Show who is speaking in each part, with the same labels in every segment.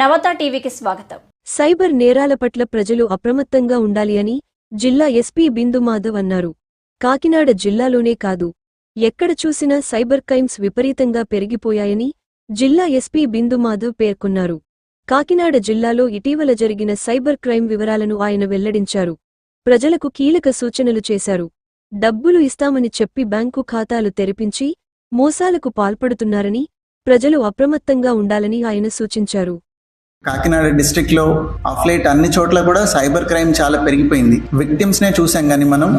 Speaker 1: నవత టీవీకి స్వాగతం.
Speaker 2: సైబర్ నేరాల పట్ల ప్రజలు అప్రమత్తంగా ఉండాలి అని జిల్లా ఎస్పీ బిందు మాధవ్ అన్నారు. కాకినాడ జిల్లాలోనే కాదు ఎక్కడ చూసినా సైబర్ క్రైమ్స్ విపరీతంగా పెరిగిపోయాయని జిల్లా ఎస్పీ బిందు మాధవ్ పేర్కొన్నారు. కాకినాడ జిల్లాలో ఇటీవల జరిగిన సైబర్ క్రైమ్ వివరాలను ఆయన వెల్లడించారు. ప్రజలకు కీలక సూచనలు చేశారు. డబ్బులు ఇస్తామని చెప్పి బ్యాంకు ఖాతాలు తెరిపించి మోసాలకు పాల్పడుతున్నారని ప్రజలు అప్రమత్తంగా ఉండాలని ఆయన సూచించారు.
Speaker 3: కాకినాడ డిస్ట్రిక్ట్లో ఆఫ్ అన్ని చోట్ల కూడా సైబర్ క్రైమ్ చాలా పెరిగిపోయింది. విక్టిమ్స్ నే చూసాం కానీ మనం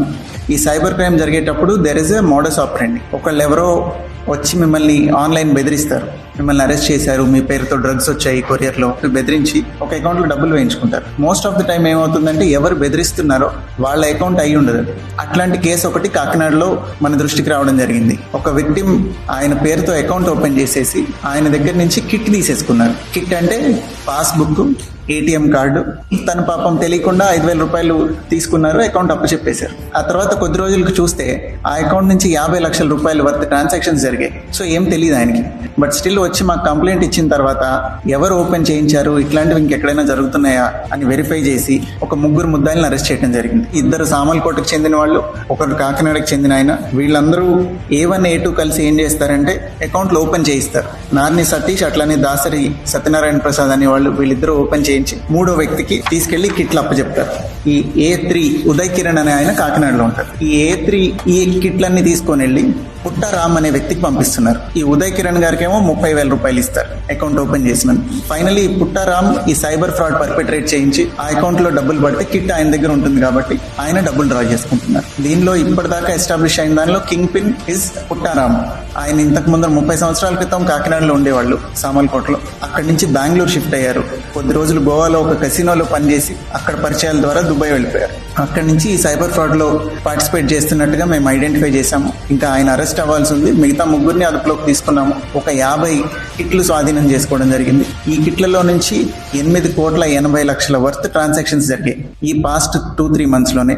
Speaker 3: ఈ సైబర్ క్రైమ్ జరిగేటప్పుడు there is a modus operandi ఒకళ్ళు ఎవరో వచ్చి మిమ్మల్ని ఆన్లైన్ బెదిరిస్తారు. మిమ్మల్ని అరెస్ట్ చేశారు మీ పేరుతో డ్రగ్స్ వచ్చాయి కొరియర్లో బెదిరించి ఒక అకౌంట్లో డబ్బులు వేయించుకుంటారు. మోస్ట్ ఆఫ్ ద టైం ఏమవుతుందంటే ఎవరు బెదిరిస్తున్నారో వాళ్ళ అకౌంట్ అయి ఉండదు. అట్లాంటి కేసు ఒకటి కాకినాడలో మన దృష్టికి రావడం జరిగింది. ఒక విక్టిమ్ ఆయన పేరుతో అకౌంట్ ఓపెన్ చేసేసి ఆయన దగ్గర నుంచి కిట్ తీసేసుకున్నారు. కిట్ అంటే పాస్బుక్ ఏటీఎం కార్డు తన పాపం తెలియకుండా ఐదు వేల రూపాయలు తీసుకున్నారు అకౌంట్ అప్పచెప్పేశారు ఆ తర్వాత కొద్ది రోజులకు చూస్తే ఆ అకౌంట్ నుంచి యాభై లక్షల రూపాయల వర్త్ ట్రాన్సాక్షన్స్ జరిగాయి. సో ఏం తెలియదు ఆయనకి. బట్ స్టిల్ వచ్చి మాకు కంప్లైంట్ ఇచ్చిన తర్వాత ఎవరు ఓపెన్ చేయించారు? ఇట్లాంటివి ఇంకెక్కడైనా జరుగుతున్నాయా? అని వెరిఫై చేసి ఒక ముగ్గురు ముద్దాయిలను అరెస్ట్ చేయడం జరిగింది. ఇద్దరు సామల్కోటకు చెందిన వాళ్ళు ఒకరు కాకినాడకు చెందిన ఆయన. వీళ్ళందరూ ఏ వన్ ఏ టూ కలిసి ఏం చేస్తారంటే అకౌంట్లు ఓపెన్ చేయిస్తారు. నార్ని సతీష్ అట్లనే దాసరి సత్యనారాయణ ప్రసాద్ అనే వాళ్ళు వీళ్ళిద్దరూ ఓపెన్ చేయించి మూడో వ్యక్తికి తీసుకెళ్ళి కిట్లు అప్పచెప్తారు ఈ ఏ త్రీ ఉదయ్ కిరణ్ అనే ఆయన కాకినాడలో ఉంటారు. ఈ ఏ త్రీ ఈ కిట్లన్నీ తీసుకొని వెళ్ళి పుట్టారామ్ అనే వ్యక్తికి పంపిస్తున్నారు. ఈ ఉదయ్ కిరణ్ గారికి ఏమో ముప్పై వేల రూపాయలు ఇస్తారు. అకౌంట్ ఓపెన్ చేసిన ఫైనలీ పుట్టారామ్ ఈ సైబర్ ఫ్రాడ్ పర్పెట్రేట్ చేయించి ఆ అకౌంట్లో డబ్బులు పడితే కిట్ ఆయన దగ్గర ఉంటుంది కాబట్టి ఆయన డబ్బులు డ్రా చేసుకుంటున్నారు. దీనిలో ఇప్పటిదాకా ఎస్టాబ్లిష్ అయిన దానిలో కింగ్ పిన్ ఇస్ పుట్టారామ్. ఆయన ఇంతకు ముందర ముప్పై సంవత్సరాల క్రితం కాకినాడలో ఉండేవాళ్ళు సామల్కోటలో. అక్కడి నుంచి బెంగళూరు షిఫ్ట్ అయ్యారు. కొద్ది రోజులు గోవాలో ఒక కసినోలో పనిచేసి అక్కడ పరిచయాల ద్వారా దుబాయ్ వెళ్ళిపోయారు. అక్కడి నుంచి ఈ సైబర్ ఫ్రాడ్లో పార్టిసిపేట్ చేస్తున్నట్టుగా మేము ఐడెంటిఫై చేశాము. ఇంకా ఆయన అరెస్ట్ అవ్వాల్సి ఉంది. మిగతా ముగ్గురిని అదుపులోకి తీసుకున్నాము. ఒక యాభై కిట్లు స్వాధీనం చేసుకోవడం జరిగింది. ఈ కిట్లలో నుంచి ఎనిమిది కోట్ల ఎనభై లక్షల వర్త్ ట్రాన్సాక్షన్స్ జరిగాయి. ఈ పాస్ట్ టూ త్రీ మంత్స్లోనే.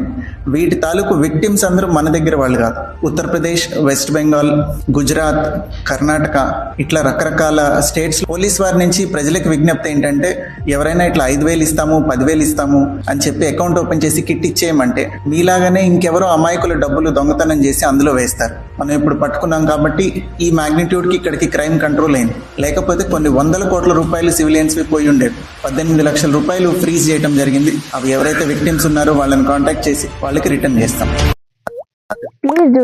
Speaker 3: వీటి తాలూకు విక్టిమ్స్ అందరూ మన దగ్గర వాళ్ళు కాదు. ఉత్తరప్రదేశ్ వెస్ట్ బెంగాల్ గుజరాత్ కర్ణాటక ఇట్లా రకరకాల స్టేట్స్ పోలీస్ వారి నుంచి ప్రజలకు విజ్ఞప్తి ఏంటంటే ఎవరైనా ఇట్లా ఐదు వేలు ఇస్తాము పదివేలు ఇస్తాము అని చెప్పి అకౌంట్ ఓపెన్ చేసి కిట్ ఇచ్చేయమంటే మీలాగానే ఇంకెవరో అమాయకుల డబ్బులు దొంగతనం చేసి అందులో వేస్తారు. మనం ఇప్పుడు పట్టుకున్నాం కాబట్టి ఈ మాగ్నిట్యూడ్కి ఇక్కడికి క్రైమ్ కంట్రోల్ అయింది. లేకపోతే కొన్ని వందల కోట్ల రూపాయలు సివిలియన్స్ పోయి ఉండేవి పద్దెనిమిది లక్షల రూపాయలు ఫ్రీజ్ చేయడం జరిగింది. అవి ఎవరైతే విక్టిమ్స్ ఉన్నారో వాళ్ళని కాంటాక్ట్ చేసి వాళ్ళకి రిటర్న్ చేస్తాం.
Speaker 4: Please do.